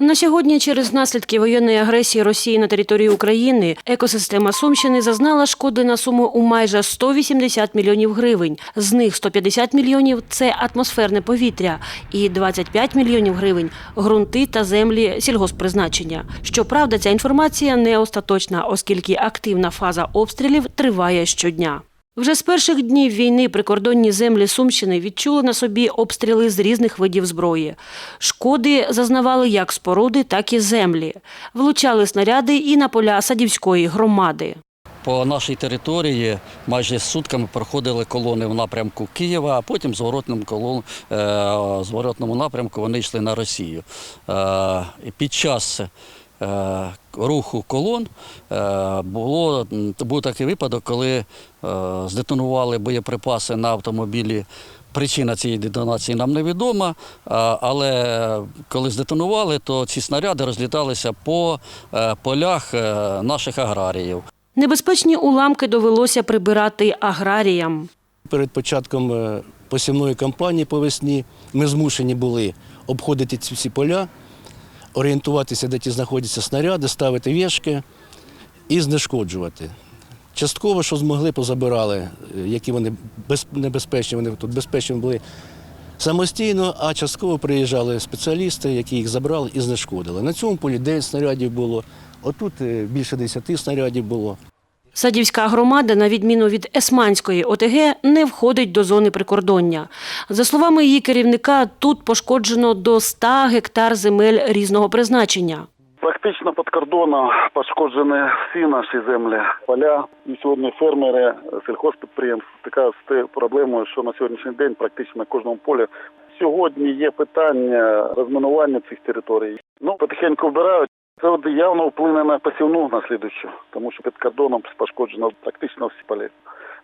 На сьогодні, через наслідки воєнної агресії Росії на території України, екосистема Сумщини зазнала шкоди на суму у майже 180 мільйонів гривень. З них 150 мільйонів – це атмосферне повітря, і 25 мільйонів гривень – ґрунти та землі сільгосппризначення. Щоправда, ця інформація не остаточна, оскільки активна фаза обстрілів триває щодня. Вже з перших днів війни прикордонні землі Сумщини відчули на собі обстріли з різних видів зброї. Шкоди зазнавали як споруди, так і землі. Влучали снаряди і на поля Садівської громади. По нашій території майже сутками проходили колони в напрямку Києва, а потім в зворотному, колон, е, зворотному напрямку вони йшли на Росію. Е, під час руху колон е, було, був такий випадок, коли е, здетонували боєприпаси на автомобілі. Причина цієї детонації нам невідома, але коли здетонували, то ці снаряди розліталися по е, полях е, наших аграріїв. Небезпечні уламки довелося прибирати аграріям. Перед початком е, посівної кампанії по весні ми змушені були обходити ці всі поля, орієнтуватися, де ті знаходяться снаряди, ставити вішки і знешкоджувати. Частково, що змогли, позабирали, е, які вони небезпечні, вони тут безпечні були самостійно, а частково приїжджали спеціалісти, які їх забрали і знешкодили. На цьому полі 9 снарядів було, отут е, більше 10 снарядів було. Садівська громада, на відміну від Есманської ОТГ, не входить до зони прикордоння. За словами її керівника, тут пошкоджено до 100 гектар земель різного призначення. Практично під кордоном пошкоджені всі наші землі, поля. І сьогодні фермери сільхозпідприємств стикаються з тією проблемою, що на сьогоднішній день практично на кожному полі. Сьогодні є питання розмінування цих територій. Ну, потихеньку вбирають. Це явно вплине на посівну на слідущу, тому що під кордоном пошкоджено практично всі полі.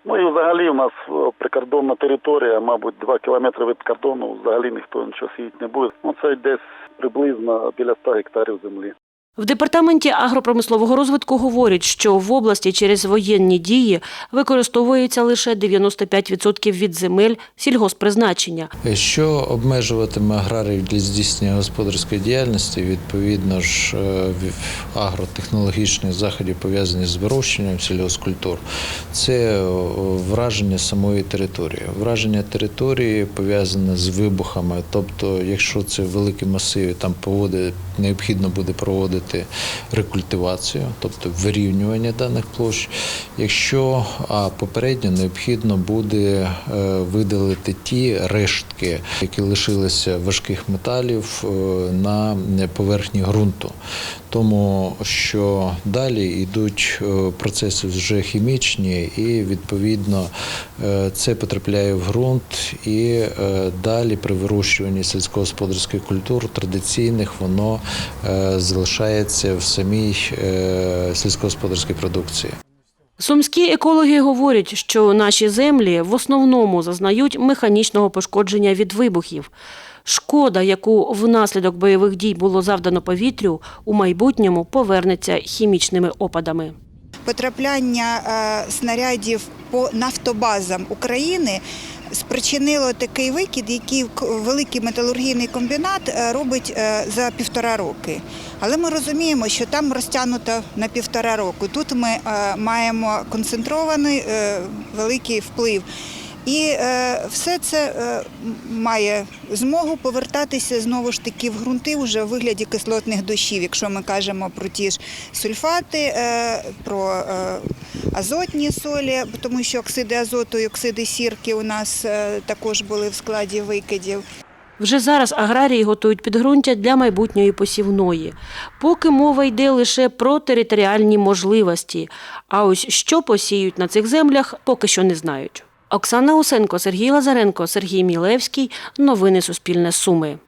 Ну і взагалі у нас прикордонна територія, мабуть, два кілометри від кордону, взагалі ніхто нічого сіяти не буде. Ну це десь приблизно біля 100 гектарів землі. В департаменті агропромислового розвитку говорять, що в області через воєнні дії використовується лише 95% від земель сільгосппризначення. Що обмежуватиме аграріїв для здійснення господарської діяльності, відповідно ж е, агротехнологічних заходів пов'язані з вирощенням сільгоспкультур, це е, враження самої території. Враження території пов'язане з вибухами. Тобто, якщо це великі масиви, там поводи, необхідно буде проводити рекультивацію, тобто вирівнювання даних площ. Якщо а попередньо необхідно буде е, видалити ті рештки, які лишилися важких металів е, на поверхні ґрунту. Тому що далі йдуть е, процеси вже хімічні, і відповідно це потрапляє в ґрунт, і далі при вирощуванні сільськогосподарських культур традиційних воно е, залишається в самій е, сільськогосподарській продукції. Сумські екологи говорять, що наші землі в основному зазнають механічного пошкодження від вибухів. Шкода, яку внаслідок бойових дій було завдано повітрю, у майбутньому повернеться хімічними опадами. потрапляння е, снарядів по нафтобазам України спричинило такий викид, який великий металургійний комбінат е, робить е, за півтора роки. Але ми розуміємо, що там розтягнуто на півтора року. Тут ми е, маємо концентрований великий вплив. І е, все це е, має змогу повертатися знову ж таки в ґрунти вже в вигляді кислотних дощів, якщо ми кажемо про ті ж сульфати, е, про азотні солі, тому що оксиди азоту і оксиди сірки у нас також були в складі викидів. Вже зараз аграрії готують підґрунтя для майбутньої посівної. Поки мова йде лише про територіальні можливості. А ось що посіють на цих землях, поки що не знають. Оксана Усенко, Сергій Лазаренко, Сергій Мілевський. Новини Суспільне Суми.